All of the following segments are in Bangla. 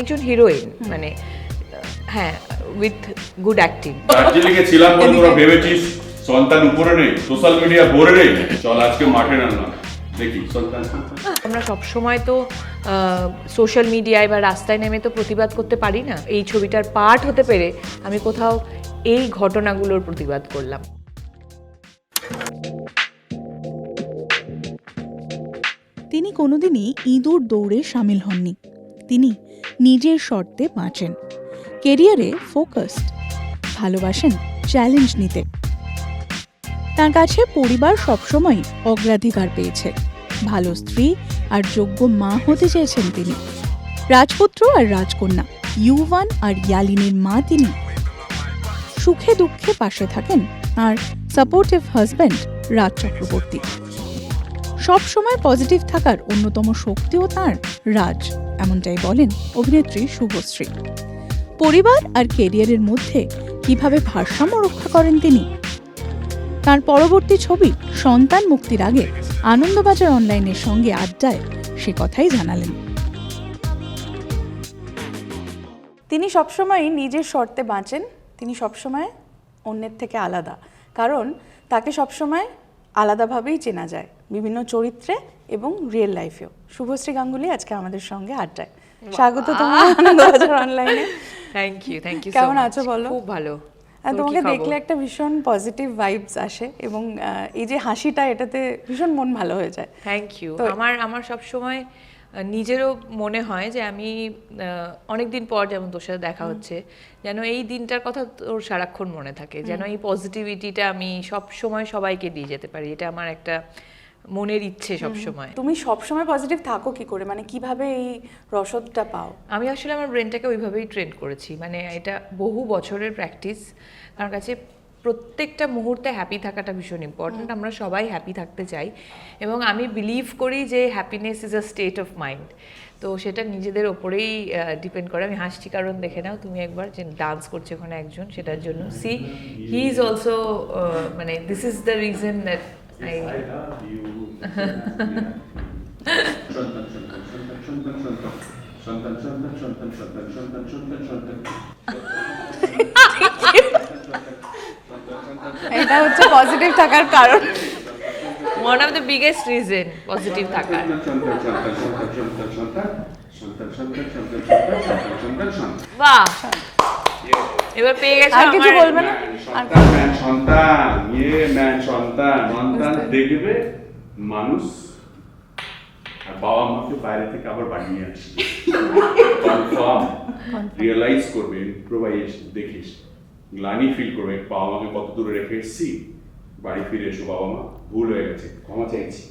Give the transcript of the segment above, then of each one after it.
একজন হিরোইন মানে হ্যাঁ উইথ গুড অ্যাক্টিং দার্জিলিং এ ছিলাম বলে তোরা ভেবেছিস সন্তান উপরে নেই সোশ্যাল মিডিয়া ভরে নেই। চল আজকে মাঠে নামলাম। দেখি সন্তান আমরা সব সময় তো সোশ্যাল মিডিয়ায় বা রাস্তায় নেমে তো প্রতিবাদ করতে পারি না। এই ছবিটার পার্ট হতে পেরে আমি কোথাও এই ঘটনাগুলোর প্রতিবাদ করলাম। তিনি কোনোদিনই ইঁদুর দৌড়ে সামিল হননি। তিনি নিজের শর্তে বাঁচেন। কেরিয়ারে ফোকাসড, ভালোবাসেন, চ্যালেঞ্জ নিতে। তার কাছে পরিবার সবসময় অগ্রাধিকার পেয়েছে। ভালো স্ত্রী আর যোগ্য মা হতে চেয়েছেন তিনি। রাজপুত্র আর রাজকন্যা, ইউভান আর ইয়ালিনের মা তিনি। সুখে দুঃখে পাশে থাকেন আর সাপোর্টিভ হাজব্যান্ড রাজ চক্রবর্তী। সব সময় পজিটিভ থাকার অন্যতম শক্তিও তার রাজ, এমনটাই বলেন অভিনেত্রী শুভশ্রী। পরিবার আর কেরিয়ারের মধ্যে কীভাবে ভারসাম্য রক্ষা করেন তিনি? তার পরবর্তী ছবি সন্তান মুক্তির আগে আনন্দবাজার অনলাইনের সঙ্গে আড্ডায় সে কথাই জানালেন। তিনি সবসময় নিজের শর্তে বাঁচেন, তিনি সবসময় অন্যের থেকে আলাদা। কারণ তাকে সবসময় আলাদাভাবেই চেনা যায় বিভিন্ন চরিত্রে এবং রিয়েল লাইফেও শুভশ্রী গাঙ্গুলি আজকে আমাদের সঙ্গে আড্ডায়। স্বাগত তোমার আনন্দবাজার অনলাইনে থ্যাংক ইউ থ্যাংক ইউ কেমন আছো বলো? খুব ভালো। আর তোমাকে দেখলে একটা ভীষণ পজিটিভ ভাইবস আসে এবং এই যে হাসিটা এটাতে ভীষণ মন ভালো হয়ে যায়। থ্যাংক ইউ আমার আমার সব সময় নিজেরও মনে হয় যে আমি অনেক দিন পর যেমন তোর সাথে দেখা হচ্ছে যেন এই দিনটার কথা তোর সারাক্ষণ মনে থাকে যেন এই পজিটিভিটিটা আমি সব সময় সবাইকে দিয়ে যেতে পারি এটা আমার একটা মনের ইচ্ছে সব সময় তুমি সবসময় পজিটিভ থাকো কি করে? মানে কীভাবে এই রসদটা পাও? আমি আসলে আমার ব্রেনটাকে ওইভাবেই ট্রেন করেছি মানে এটা বহু বছরের প্র্যাকটিস আমার কাছে প্রত্যেকটা মুহূর্তে হ্যাপি থাকাটা ভীষণ ইম্পর্ট্যান্ট আমরা সবাই হ্যাপি থাকতে চাই এবং আমি বিলিভ করি যে happiness is a state of mind তো সেটা নিজেদের ওপরেই ডিপেন্ড করে আমি হাসছি কারণ দেখে নাও তুমি একবার যে ডান্স করছে ওখানে একজন সেটার জন্য সি হি ইজ অলসো মানে this is the reason that I সন্তান সন্তান সন্তান সন্তান সন্তান সন্তান সন্তান এটা হচ্ছে পজিটিভ থাকার কারণ। One of the biggest reason positive থাকার। বাহ! এবার পেয়ে গেছে আর কিছু বলবে না? ম্যান সন্তান ইয়ে ম্যান সন্তান সন্তান দেখবে মানুষ আর বাবা মাকে বাইরে থেকে আবার বানিয়ে আসবে রিয়েলাইজ করবে ইম্প্রোভাইজেশন দেখিস। গ্লানি ফিল করবে বাবা মাকে কত দূরে রেখে এসেছি বাড়ি ফিরে এসো বাবা মা ভুল হয়ে গেছে ক্ষমা চাইছি।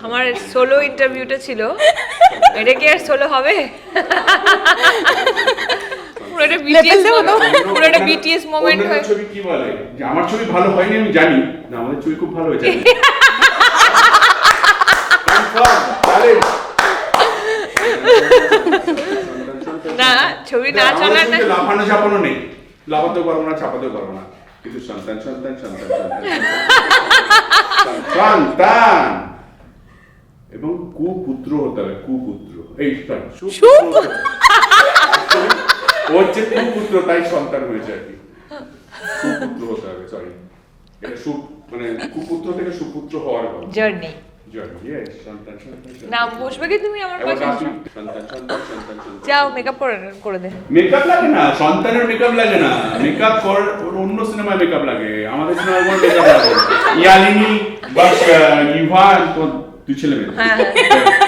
আমার সোলো ইন্টারভিউটা ছিল। এটা কি আর সোলো হবে? বিটিএস বিটিএস মোমেন্ট অন্যান্য হয়। ছবি কি বলে? যে আমার ছবি ভালো হয়নি আমি জানি না আমাদের ছবি খুব ভালো হয়েছে. না ছবি না লাফানো ঝাপানো নেই লাফাতেও পারব না চাপাতেও পারব না কিন্তু সন্তান সন্তান সন্তান সন্তান এবং কুপুত্র হতে হবে কুপুত্র এই ও হচ্ছে কুপুত্র তাই সন্তান হয়েছে আর কি কুপুত্র হতে হবে সরি এটা সু মানে কুপুত্র থেকে সুপুত্র হওয়ার জার্নি জয় yes, সন্তান সন্তান সন্তান। নাম বসবে কি তুমি আমার পাশে? আপনি সন্তান সন্তান সন্তান সন্তান যাও মেকআপ করে করে দে। মেকআপ লাগে না সন্তানের মেকআপ লাগে না। মেকআপ কর অন্য সিনেমায় মেকআপ লাগে। আমাদের সিনেমায় কোনো মেকআপ লাগে। না। বা ইভান তুই ছেলে মেয়ে। হ্যাঁ,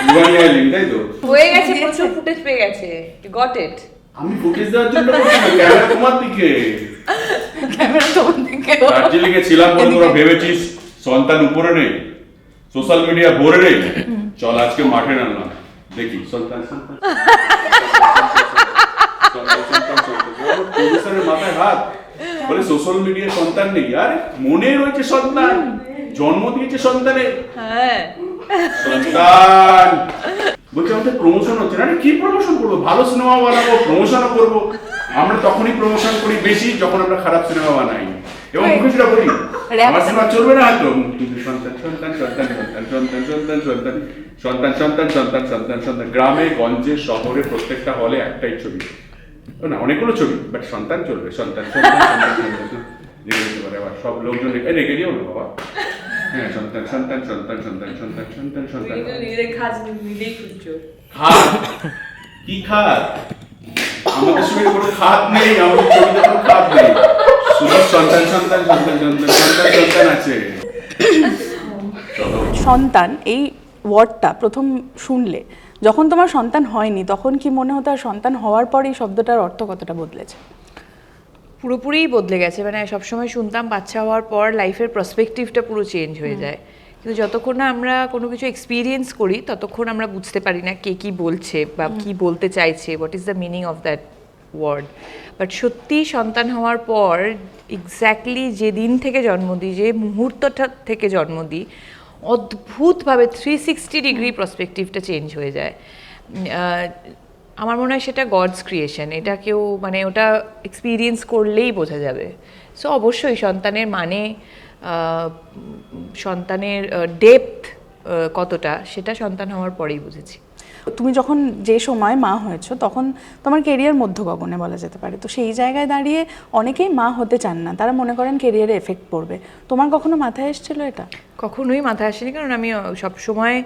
ইভান ইয়ালিনী তাই তো? হয়ে গেছে প্রচুর ফুটেজ পেয়ে গেছে। গট ইট আমি ফুটেজ দেওয়ার জন্য ক্যামেরা তোমার দিকে। ক্যামেরা তোমার দিকে। দার্জিলিং এ ছিলাম বলে তোরা ভেবেছিস সন্তান উপরে নেই। সোশ্যাল মিডিয়া ভরে নেই চল আজকে মাঠে নামলাম। দেখি। সন্তান সন্তান। মাথায় হাত। বলে সোশ্যাল মিডিয়া সন্তান নেই। আরে মনে রয়েছে সন্তান। জন্ম দিয়েছে সন্তানের। হ্যাঁ। সন্তান। বলছে আমাদের প্রমোশন হচ্ছে না। কি প্রমোশন করব? ভালো সিনেমা বানাবো প্রমোশনও করব। আমরা তখনই প্রমোশন করি বেশি যখন আমরা খারাপ সিনেমা বানাই। এবং মুখে বলি আমার সিনেমা চলবে না হয়তো কিন্তু সন্তান সন্তান সন্তান সন্তান সন্তান সন্তান সন্তান সন্তান সন্তান সন্তান সন্তান সন্তান গ্রামে গঞ্জে শহরে প্রত্যেকটা হলে একটাই ছবি না অনেকগুলো ছবি বাট সন্তান চলবে সন্তান সন্তান সন্তান সন্তান জেগে যেতে আবার সব লোকজন রেখে রেখে দিও না বাবা হ্যাঁ সন্তান সন্তান সন্তান সন্তান সন্তান সন্তান সন্তান খুঁজছো কি খাত আমাদের সঙ্গে কোনো খাত নেই আমাদের খাত নেই সন্তান সন্তান সন্তান সন্তান সন্তান সন্তান আছে। সন্তান এই ওয়ার্ডটা প্রথম শুনলে যখন তোমার সন্তান হয়নি তখন কি মনে হতো আর সন্তান হওয়ার পর এই শব্দটার অর্থ কতটা বদলেছে? পুরোপুরিই বদলে গেছে মানে সবসময় শুনতাম বাচ্চা হওয়ার পর লাইফের প্রসপেক্টিভটা পুরো চেঞ্জ হয়ে যায়। কিন্তু যতক্ষণ না আমরা কোনো কিছু এক্সপিরিয়েন্স করি ততক্ষণ আমরা বুঝতে পারি না কে কি বলছে বা কি বলতে চাইছে what is the meaning of that word. But সত্যি সন্তান হওয়ার পর এক্স্যাক্টলি যেদিন থেকে জন্ম দিই, যে মুহূর্তটা থেকে জন্ম দিই, অদ্ভুতভাবে থ্রি সিক্সটি ডিগ্রি প্রসপেক্টিভটা চেঞ্জ হয়ে যায়। আমার মনে হয় সেটা গডস ক্রিয়েশন এটা কেউ মানে ওটা এক্সপিরিয়েন্স করলেই বোঝা যাবে। সো অবশ্যই সন্তানের মানে সন্তানের ডেপথ কতটা, সেটা সন্তান হওয়ার পরেই বুঝেছি। তুমি যখন যে সময় মা হয়েছো, তখন তোমার কেরিয়ার মধ্য গগনে বলা যেতে পারে। তো সেই জায়গায় দাঁড়িয়ে অনেকেই মা হতে চান না। তারা মনে করেন কেরিয়ারে এফেক্ট পড়বে। তোমার কখনো মাথায় এসেছিল এটা? কখনোই মাথায় আসেনি কারণ আমি সব সময়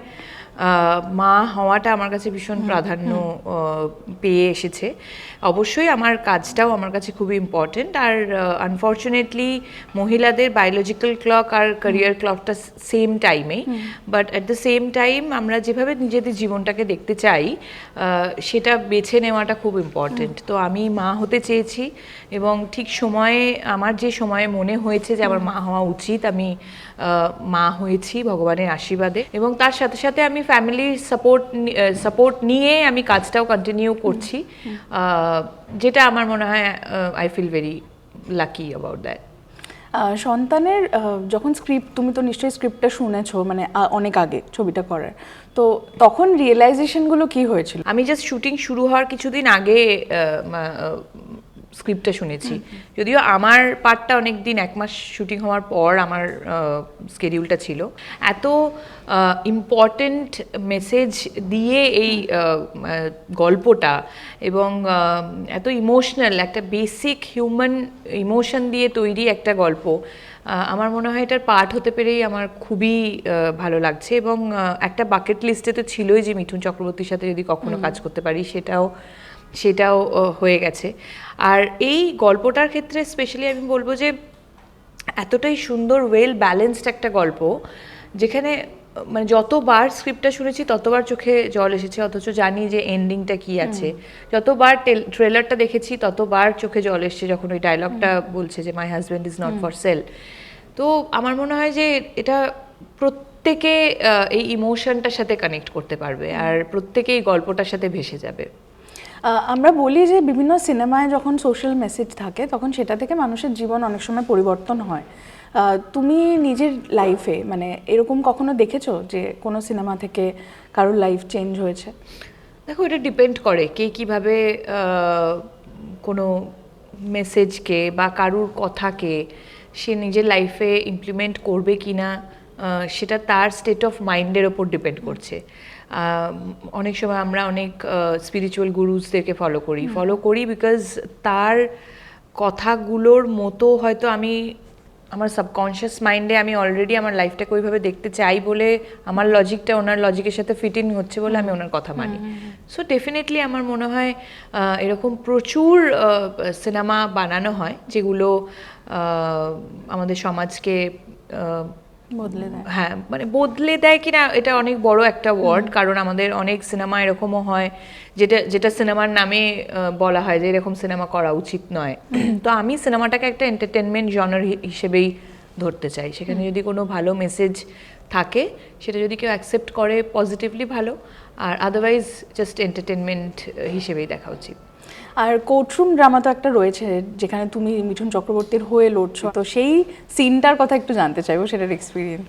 মা হওয়াটা আমার কাছে ভীষণ প্রাধান্য পেয়ে এসেছে। অবশ্যই আমার কাজটাও আমার কাছে খুবই ইম্পর্টেন্ট আর আনফর্চুনেটলি মহিলাদের বায়োলজিক্যাল ক্লক আর ক্যারিয়ার ক্লকটা সেম টাইমেই but at the same time আমরা যেভাবে নিজেদের জীবনটাকে দেখতে চাই সেটা বেছে নেওয়াটা খুব ইম্পর্টেন্ট তো আমি মা হতে চেয়েছি এবং ঠিক সময়ে আমার যে সময়ে মনে হয়েছে যে আমার মা হওয়া উচিত আমি মা হয়েছি ভগবানের আশীর্বাদে এবং তার সাথে সাথে আমি ফ্যামিলির সাপোর্ট সাপোর্ট নিয়ে আমি কাজটাও কন্টিনিউ করছি। যেটা আমার মনে হয় I feel very lucky about that সন্তানের যখন স্ক্রিপ্ট তুমি তো নিশ্চয়ই স্ক্রিপ্টটা শুনেছো মানে অনেক আগে ছবিটা করার। তো তখন রিয়েলাইজেশনগুলো কি হয়েছিল? আমি জাস্ট শুটিং শুরু হওয়ার কিছুদিন আগে স্ক্রিপ্টটা শুনেছি। যদিও আমার পার্টটা অনেক দিন এক মাস শুটিং হওয়ার পর আমার স্কেডিউলটা ছিল। এত ইম্পর্টেন্ট মেসেজ দিয়ে এই গল্পটা এবং এত ইমোশনাল একটা বেসিক হিউম্যান ইমোশন দিয়ে তৈরি একটা গল্প আমার মনে হয় এটার পার্ট হতে পেরেই আমার খুবই ভালো লাগছে এবং একটা বাকেট লিস্টে তো ছিলই যে মিঠুন চক্রবর্তীর সাথে যদি কখনো কাজ করতে পারি সেটাও সেটাও হয়ে গেছে। আর এই গল্পটার ক্ষেত্রে স্পেশালি আমি বলব যে এতটাই সুন্দর ওয়েল ব্যালেন্সড একটা গল্প যেখানে মানে যতবার স্ক্রিপ্টটা শুনেছি ততবার চোখে জল এসেছে অথচ জানি যে এন্ডিংটা কি আছে। যতবার ট্রেলারটা দেখেছি ততবার চোখে জল এসেছে যখন ওই ডায়লগটা বলছে যে my husband is not for sale তো আমার মনে হয় যে এটা প্রত্যেকে এই ইমোশনটার সাথে কানেক্ট করতে পারবে। আর প্রত্যেকে এই গল্পটার সাথে ভেসে যাবে। আমরা বলি যে বিভিন্ন সিনেমায় যখন সোশ্যাল মেসেজ থাকে, তখন সেটা থেকে মানুষের জীবন অনেক সময় পরিবর্তন হয়। তুমি নিজের লাইফে মানে এরকম কখনো দেখেছ যে কোনো সিনেমা থেকে কারোর লাইফ চেঞ্জ হয়েছে? দেখো, এটা ডিপেন্ড করে কে কীভাবে কোনো মেসেজকে বা কারুর কথাকে সে নিজের লাইফে ইমপ্লিমেন্ট করবে কি না সেটা তার স্টেট অফ মাইন্ডের ওপর ডিপেন্ড করছে। অনেক সময় আমরা অনেক স্পিরিচুয়াল গুরুজদেরকে ফলো করি। ফলো করি বিকজ তার কথাগুলোর মতো হয়তো আমি আমার সাবকনশিয়াস মাইন্ডে আমি অলরেডি আমার লাইফটাকে ওইভাবে দেখতে চাই বলে আমার লজিকটা ওনার লজিকের সাথে ফিট ইন হচ্ছে বলে আমি ওনার কথা মানি। সো ডেফিনেটলি আমার মনে হয় এরকম প্রচুর সিনেমা বানানো হয় যেগুলো আমাদের সমাজকে বদলে দেয়। হ্যাঁ মানে বদলে দেয় কিনা এটা অনেক বড় একটা ওয়ার্ড কারণ আমাদের অনেক সিনেমা এরকমও হয় যেটা যেটা সিনেমার নামে বলা হয় যে এরকম সিনেমা করা উচিত নয়। তো আমি সিনেমাটাকে একটা এন্টারটেনমেন্ট জনার হিসেবেই ধরতে চাই। সেখানে যদি কোনো ভালো মেসেজ থাকে সেটা যদি কেউ অ্যাকসেপ্ট করে পজিটিভলি ভালো আর আদারওয়াইজ জাস্ট এন্টারটেনমেন্ট হিসেবেই দেখা উচিত। আর কোর্টরুম ড্রামা তো একটা রয়েছে যেখানে তুমি মিঠুন চক্রবর্তীর হয়ে লড়ছো। তো সেই সিনটার কথা একটু জানতে চাইব সেটার এক্সপিরিয়েন্স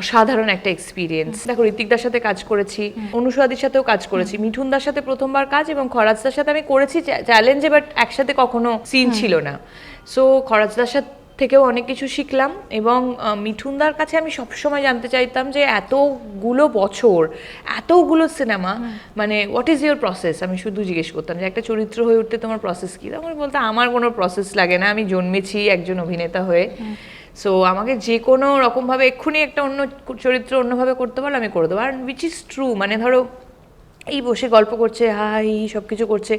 অসাধারণ একটা এক্সপিরিয়েন্স দেখো ঋতিকদার সাথে কাজ করেছি অনুষাদির সাথেও কাজ করেছি। মিঠুনদার সাথে প্রথমবার কাজ এবং খরাজদার সাথে আমি করেছি চ্যালেঞ্জে বাট একসাথে কখনো সিন ছিল না। সো খরাজদার সাথে থেকেও অনেক কিছু শিখলাম এবং মিঠুনদার কাছে আমি সবসময় জানতে চাইতাম যে এতগুলো বছর এতগুলো সিনেমা মানে হোয়াট ইজ ইউর প্রসেস আমি শুধু জিজ্ঞেস করতাম যে একটা চরিত্র হয়ে উঠতে তোমার প্রসেস কী? তখন বলতে আমার কোনো প্রসেস লাগে না আমি জন্মেছি একজন অভিনেতা হয়ে। সো আমাকে যে কোনো রকমভাবে এক্ষুনি একটা অন্য চরিত্র অন্যভাবে করতে পারলে আমি করে দেবো। আর উইচ ইজ ট্রু মানে ধরো এই বসে গল্প করছে হাই সব কিছু করছে।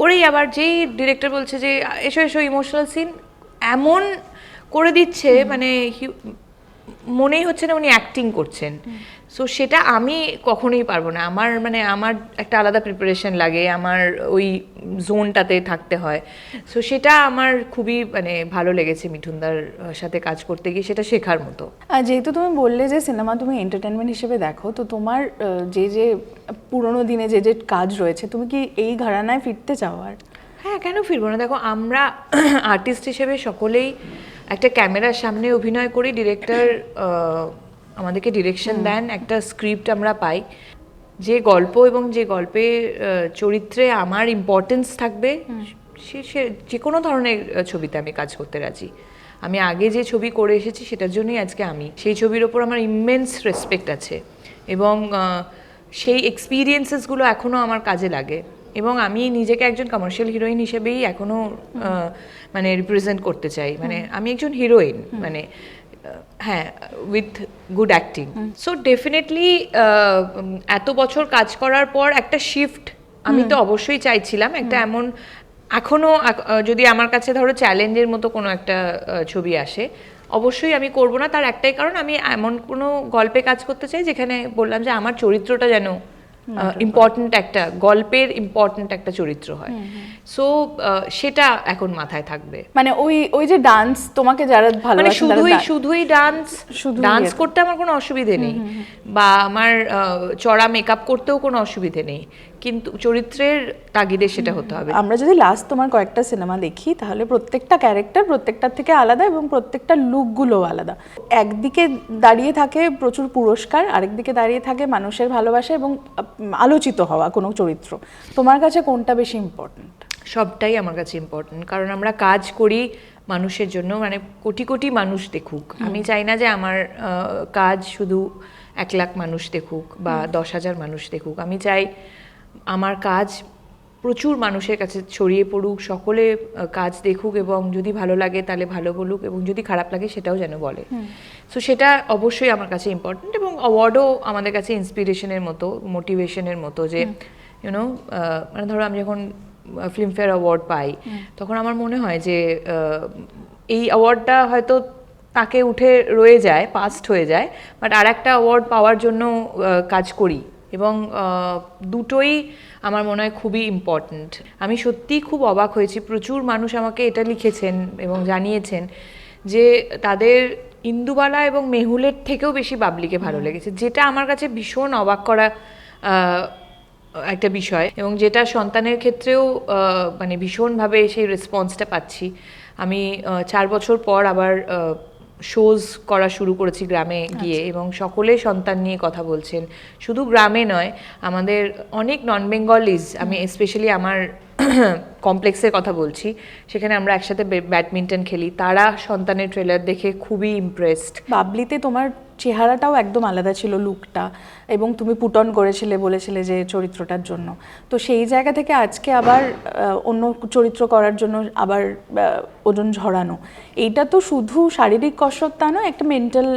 করেই আবার যেই ডিরেক্টর বলছে যে এসো এসো ইমোশনাল সিন এমন করে দিচ্ছে মানে মনেই হচ্ছে না উনি অ্যাক্টিং করছেন। সো সেটা আমি কখনোই পারব না। আমার মানে আমার একটা আলাদা প্রিপারেশন লাগে আমার ওই জোনটাতে থাকতে হয়। সো সেটা আমার খুবই মানে ভালো লেগেছে মিঠুনদার সাথে কাজ করতে গিয়ে সেটা শেখার মতো। আর যেহেতু তুমি বললে যে সিনেমা তুমি এন্টারটেনমেন্ট হিসেবে দেখো তো তোমার যে যে পুরোনো দিনে যে যে কাজ রয়েছে তুমি কি এই ঘরানায় ফিরতে চাও আর? হ্যাঁ কেন ফিরবো না? দেখো আমরা আর্টিস্ট হিসেবে সকলেই একটা ক্যামেরার সামনে অভিনয় করি ডিরেক্টর আমাদেরকে ডিরেকশন দেন একটা স্ক্রিপ্ট আমরা পাই। যে গল্প এবং যে গল্পে চরিত্রে আমার ইম্পর্টেন্স থাকবে সে সে যে কোনো ধরনের ছবিতে আমি কাজ করতে রাজি। আমি আগে যে ছবি করে এসেছি সেটার জন্যই আজকে আমি। সেই ছবির ওপর আমার ইমেন্স রেসপেক্ট আছে এবং সেই এক্সপিরিয়েন্সেসগুলো এখনও আমার কাজে লাগে। এবং আমি নিজেকে একজন কমার্শিয়াল হিরোইন হিসেবেই এখনও আহ, মানে রিপ্রেজেন্ট করতে চাই। মানে আমি একজন হিরোইন মানে হ্যাঁ with good acting so definitely এত বছর কাজ করার পর একটা শিফট আমি তো অবশ্যই চাইছিলাম। একটা এমন এখনও যদি আমার কাছে ধরো চ্যালেঞ্জের মতো কোনো একটা ছবি আসে অবশ্যই আমি করব না। তার একটাই কারণ আমি এমন কোনো গল্পে কাজ করতে চাই যেখানে বললাম যে আমার চরিত্রটা যেন ইম্পর্ট্যান্ট একটা গল্পের ইম্পর্ট্যান্ট একটা চরিত্র হয়। সো সেটা এখন মাথায় থাকবে। মানে ওই ওই যে ডান্স তোমাকে যারা ভালো মানে শুধুই শুধুই ডান্স শুধু ডান্স। করতে আমার কোনো অসুবিধে নেই। বা আমার চড়া মেকআপ করতেও কোনো অসুবিধে নেই। কিন্তু চরিত্রের তাগিদে সেটা হতে হবে। আমরা যদি লাস্ট তোমার কয়েকটা সিনেমা দেখি তাহলে প্রত্যেকটা ক্যারেক্টার প্রত্যেকটার থেকে আলাদা এবং প্রত্যেকটা লুকগুলো আলাদা। একদিকে দাঁড়িয়ে থাকে প্রচুর পুরস্কার আরেকদিকে দাঁড়িয়ে থাকে মানুষের ভালোবাসা এবং আলোচিত হওয়া কোনো চরিত্র। তোমার কাছে কোনটা বেশি ইম্পর্ট্যান্ট সবটাই আমার কাছে ইম্পর্টেন্ট কারণ আমরা কাজ করি মানুষের জন্য মানে কোটি কোটি মানুষ দেখুক। আমি চাই না যে আমার কাজ শুধু এক লাখ মানুষ দেখুক বা দশ হাজার মানুষ দেখুক। আমি চাই আমার কাজ প্রচুর মানুষের কাছে ছড়িয়ে পড়ুক সকলে কাজ দেখুক এবং যদি ভালো লাগে তাহলে ভালো বলুক এবং যদি খারাপ লাগে সেটাও যেন বলে। সো সেটা অবশ্যই আমার কাছে ইম্পর্টেন্ট এবং অ্যাওয়ার্ডও আমাদের কাছে ইন্সপিরেশনের মতো মোটিভেশনের মতো যে ইউনো মানে ধরো আমি যখন ফিল্মফেয়ার অ্যাওয়ার্ড পাই তখন আমার মনে হয় যে এই অ্যাওয়ার্ডটা হয়তো তাকে উঠে রয়ে যায় পাস্ট হয়ে যায় বাট আর একটা অ্যাওয়ার্ড পাওয়ার জন্য কাজ করি। এবং দুটোই আমার মনে হয় খুবই ইম্পর্ট্যান্ট আমি সত্যিই খুব অবাক হয়েছি। প্রচুর মানুষ আমাকে এটা লিখেছেন এবং জানিয়েছেন যে তাদের ইন্দুবালা এবং মেহুলের থেকেও বেশি বাবলিকে ভালো লেগেছে যেটা আমার কাছে ভীষণ অবাক করা একটা বিষয় এবং যেটা সন্তানের ক্ষেত্রেও মানে ভীষণভাবে সেই রেসপন্সটা পাচ্ছি। আমি চার বছর পর আবার শোজ করা শুরু করেছি গ্রামে গিয়ে এবং সকলে সন্তান নিয়ে কথা বলছেন। শুধু গ্রামে নয় আমাদের অনেক নন বেঙ্গলিজ আমি স্পেশালি আমার কমপ্লেক্সের কথা বলছি, সেখানে আমরা একসাথে ব্যাডমিন্টন খেলি। তারা সন্তানের ট্রেলার দেখে খুবই ইমপ্রেসড বাবলিতে তোমার চেহারাটাও একদম আলাদা ছিল লুকটা এবং তুমি পুটন করেছিলে, বলেছিলে যে চরিত্রটার জন্য। তো সেই জায়গা থেকে আজকে আবার অন্য চরিত্র করার জন্য আবার ওজন ঝরানো। এইটা তো শুধু শারীরিক কসরত তা নয়, একটা মেন্টাল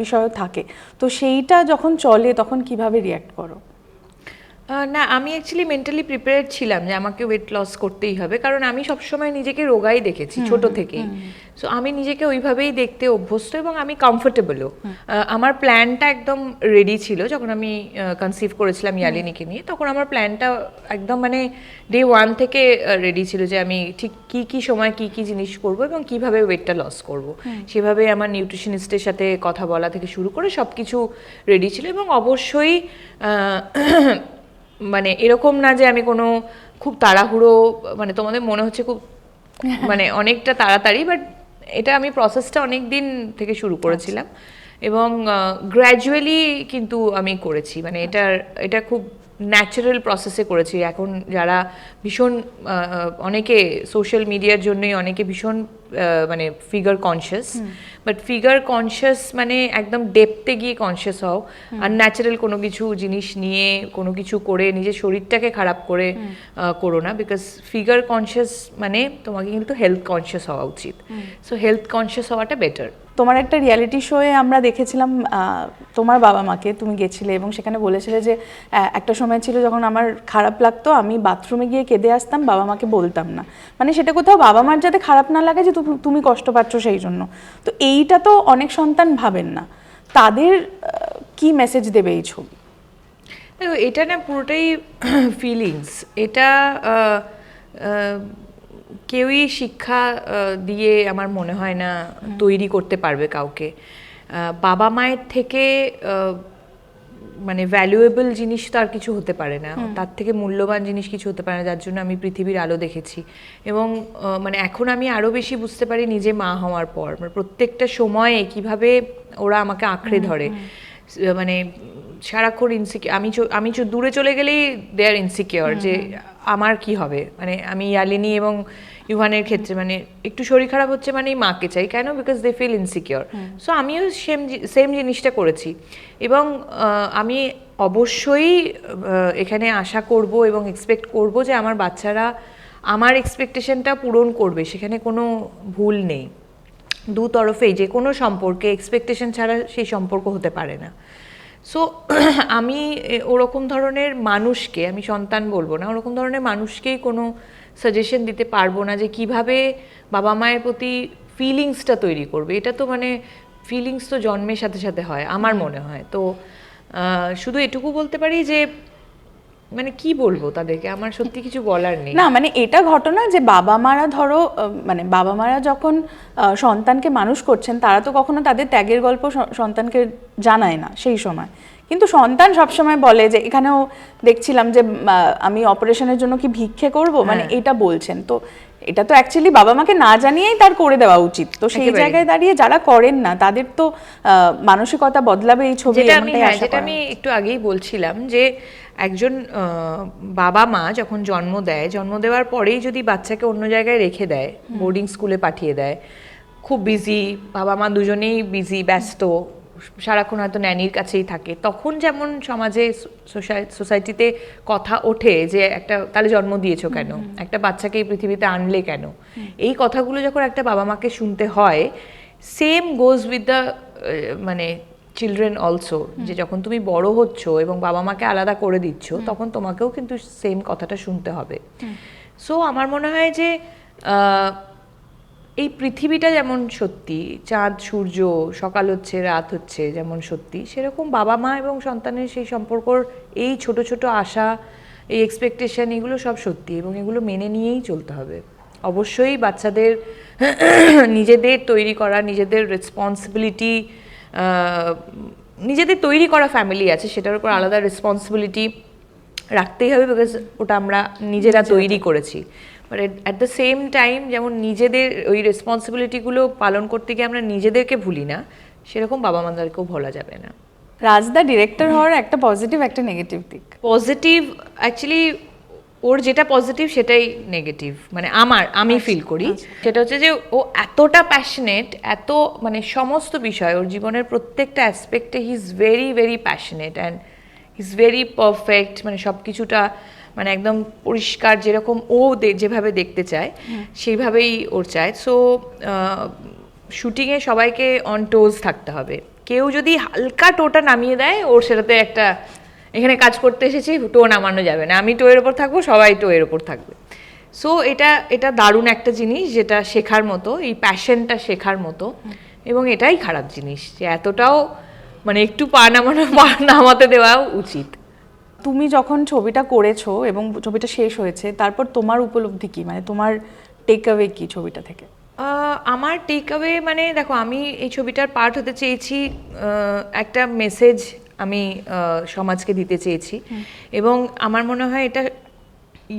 বিষয়ও থাকে। তো সেইটা যখন চলে, তখন কীভাবে রিয়্যাক্ট করো? না আমি অ্যাকচুয়ালি মেন্টালি প্রিপেয়ার ছিলাম যে আমাকে ওয়েট লস করতেই হবে। কারণ আমি সবসময় নিজেকে রোগাই দেখেছি ছোট থেকেই। সো আমি নিজেকে ওইভাবেই দেখতে অভ্যস্ত এবং আমি কমফোর্টেবলও আমার প্ল্যানটা একদম রেডি ছিল যখন আমি কনসিভ করেছিলাম ইয়ালিনীকে নিয়ে। তখন আমার প্ল্যানটা একদম মানে ডে ওয়ান থেকে রেডি ছিল যে আমি ঠিক কি কি সময় কি কি জিনিস করব এবং কীভাবে ওয়েটটা লস করব। সেভাবে আমার নিউট্রিশনিস্টের সাথে কথা বলা থেকে শুরু করে সব কিছু রেডি ছিল এবং অবশ্যই মানে এরকম না যে আমি কোনো খুব তাড়াহুড়ো মানে তোমাদের মনে হচ্ছে খুব মানে অনেকটা তাড়াতাড়ি বাট এটা আমি প্রসেসটা অনেক দিন থেকে শুরু করেছিলাম। এবং গ্র্যাজুয়ালি কিন্তু আমি করেছি। মানে এটা এটা খুব ন্যাচারাল প্রসেসে করেছি। এখন যারা ভীষণ অনেকে সোশ্যাল মিডিয়ার জন্যই অনেকে ভীষণ মানে figure conscious but figure conscious মানে একদম ডেপতে গিয়ে কনসিয়াস হও আর আনন্যাচারাল কোনো কিছু জিনিস নিয়ে কোনো কিছু করে নিজের শরীরটাকে খারাপ করে করো না বিকজ ফিগার কনসিয়াস মানে তোমাকে কিন্তু হেলথ কনসিয়াস হওয়া উচিত। সো হেলথ কনসিয়াস হওয়াটা বেটার তোমার একটা রিয়ালিটি শোয়ে আমরা দেখেছিলাম তোমার বাবা মাকে তুমি গেছিলে এবং সেখানে বলেছিলে যে একটা সময় ছিল যখন আমার খারাপ লাগতো আমি বাথরুমে গিয়ে কেঁদে আসতাম বাবা মাকে বলতাম না। মানে সেটা কোথাও বাবা মার যাতে খারাপ না লাগে যে তুমি কষ্ট পাচ্ছ সেই জন্য। তো এইটা তো অনেক সন্তান ভাবেন না। তাদের কি মেসেজ দেবে এই ছবি? দেখো এটা না পুরোটাই ফিলিংস এটা কেউই শিক্ষা দিয়ে আমার মনে হয় না তৈরি করতে পারবে কাউকে। বাবা মায়ের থেকে মানে ভ্যালুয়েবল জিনিস তো আর কিছু হতে পারে না। তার থেকে মূল্যবান জিনিস কিছু হতে পারে না যার জন্য আমি পৃথিবীর আলো দেখেছি। এবং মানে এখন আমি আরও বেশি বুঝতে পারি নিজে মা হওয়ার পর। মানে প্রত্যেকটা সময়ে কীভাবে ওরা আমাকে আঁকড়ে ধরে। মানে সারাক্ষণ ইনসিকিউর আমি আমি দূরে চলে গেলেই দে আর ইনসিকিওর যে আমার কি হবে? মানে আমি ইয়ালিনী এবং ইউহানের ক্ষেত্রে মানে একটু শরীর খারাপ হচ্ছে মানে মাকে চাই। কেন? Because they feel insecure so আমিও সেম সেম জিনিসটা করেছি। এবং আমি অবশ্যই এখানে আশা করব এবং এক্সপেক্ট করব যে আমার বাচ্চারা আমার এক্সপেকটেশনটা পূরণ করবে। সেখানে কোনো ভুল নেই। দু তরফেই যে কোনো সম্পর্কে এক্সপেকটেশন ছাড়া সেই সম্পর্ক হতে পারে না। সো আমি ওরকম ধরনের মানুষকে, আমি সন্তান বলব না, ওরকম ধরনের মানুষকেই কোনো সাজেশন দিতে পারব না যে কীভাবে বাবা মায়ের প্রতি ফিলিংসটা তৈরি করবে। এটা তো মানে ফিলিংস তো জন্মের সাথে সাথে হয়, আমার মনে হয়। তো শুধু এটুকু বলতে পারি যে মানে কি বলব তাদেরকে? আমার সত্যি কিছু বলার নেই। না মানে এটা ঘটনা যে বাবা মারা ধরো মানে বাবা মারা যখন সন্তানকে মানুষ করছেন তারা তো কখনো তাদের ত্যাগের গল্প সন্তানকে জানায় না সেই সময়। কিন্তু সন্তান সবসময় বলে যে এখানেও দেখছিলাম যে আমি অপারেশনের জন্য কি ভিক্ষে করব? মানে হ্যাঁ। এটা বলছেন। তো এটা তো অ্যাকচুয়ালি বাবা মাকে না জানিয়েই তার করে দেওয়া উচিত। তো সেই জায়গায় দাঁড়িয়ে যারা করেন না তাদের তো মানসিকতা বদলাবে এই ছবি যেটা আমি হ্যাঁ আমি একটু আগেই বলছিলাম যে একজন বাবা মা যখন জন্ম দেয় জন্ম দেওয়ার পরেই যদি বাচ্চাকে অন্য জায়গায় রেখে দেয় বোর্ডিং স্কুলে পাঠিয়ে দেয় খুব বিজি বাবা মা দুজনেই বিজি ব্যস্ত সারাক্ষণ হয়তো ন্যানির কাছেই থাকে। তখন যেমন সমাজে সোসাইটিতে কথা ওঠে যে একটা তাহলে জন্ম দিয়েছ কেন? একটা বাচ্চাকে এই পৃথিবীতে আনলে কেন? এই কথাগুলো যখন একটা বাবা মাকে শুনতে হয় সেম গোজ উইথ দ্য মানে চিলড্রেন অলসো যে যখন তুমি বড় হচ্ছ এবং বাবা মাকে আলাদা করে দিচ্ছ তখন তোমাকেও কিন্তু সেম কথাটা শুনতে হবে। সো আমার মনে হয় যে এই পৃথিবীটা যেমন সত্যি চাঁদ সূর্য সকাল হচ্ছে রাত হচ্ছে যেমন সত্যি সেরকম বাবা মা এবং সন্তানের সেই সম্পর্কর এই ছোট ছোট আশা এই এক্সপেকটেশন এগুলো সব সত্যি এবং এগুলো মেনে নিয়েই চলতে হবে। অবশ্যই বাচ্চাদের নিজেদের তৈরি করা নিজেদের রেসপন্সিবিলিটি নিজেদের তৈরি করা ফ্যামিলি আছে সেটার উপর আলাদা রেসপন্সিবিলিটি রাখতেই হবে বিকজ ওটা আমরা নিজেরা তৈরি। করেছি। But at the same time যেমন নিজেদের ওই রেসপন্সিবিলিটিগুলো পালন করতে গিয়ে আমরা নিজেদেরকে ভুলি না সেরকম বাবা মাদেরকেও ভোলা যাবে না। রাজদা ডিরেক্টর হওয়ার একটা পজিটিভ একটা নেগেটিভ দিক। পজিটিভ অ্যাকচুয়ালি ওর যেটা পজিটিভ সেটাই নেগেটিভ মানে আমার আমি ফিল করি। সেটা হচ্ছে যে ও এতটা প্যাশনেট এত মানে সমস্ত বিষয় ওর জীবনের প্রত্যেকটা অ্যাসপেক্টে he is very very passionate and is very perfect মানে সব কিছুটা মানে একদম পরিষ্কার যেরকম ও যেভাবে দেখতে চায় সেইভাবেই ওর চায়। সো শুটিংয়ে সবাইকে অন টোজ থাকতে হবে। কেউ যদি হালকা টোটা নামিয়ে দেয় ওর সেটাতে একটা এখানে কাজ করতে এসেছি টো নামানো যাবে না। আমি টোয়ের ওপর থাকব সবাই টোয়ের ওপর থাকবে। সো এটা এটা দারুণ একটা জিনিস যেটা শেখার মতো এই প্যাশনটা শেখার মতো। এবং এটাই খারাপ জিনিস যে এতটাও মানে একটু পা নামানো পা নামাতে দেওয়া উচিত। তুমি যখন ছবিটা করেছ এবং ছবিটা শেষ হয়েছে তারপর তোমার উপলব্ধি কি? মানে তোমার টেক অ্যাওয়ে কি ছবিটা থেকে? আমার টেক অ্যাওয়ে মানে দেখো আমি এই ছবিটার পার্ট হতে চেয়েছি একটা মেসেজ আমি সমাজকে দিতে চেয়েছি। এবং আমার মনে হয় এটা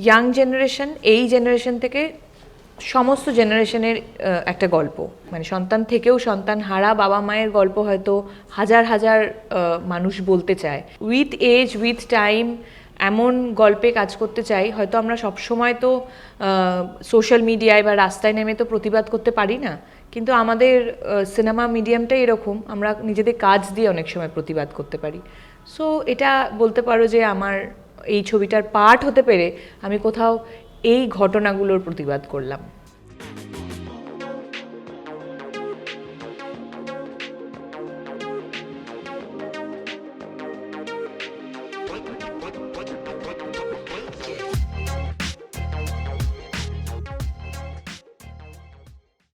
ইয়াং জেনারেশন এই জেনারেশন থেকে সমস্ত জেনারেশনের একটা গল্প। মানে সন্তান থেকেও সন্তান হারা বাবা মায়ের গল্প হয়তো হাজার হাজার মানুষ বলতে চায়। উইথ এজ উইথ টাইম এমন গল্পে কাজ করতে চাই, হয়তো আমরা সব সময় তো সোশ্যাল মিডিয়ায় বা রাস্তায় নেমে তো প্রতিবাদ করতে পারি না। কিন্তু আমাদের সিনেমা মিডিয়ামটাই এরকম, আমরা নিজেদের কাজ দিয়ে অনেক সময় প্রতিবাদ করতে পারি। সো এটা বলতে পারো যে আমার এই ছবিটার পার্ট হতে পেরে আমি কোথাও এই ঘটনাগুলোর প্রতিবাদ করলাম।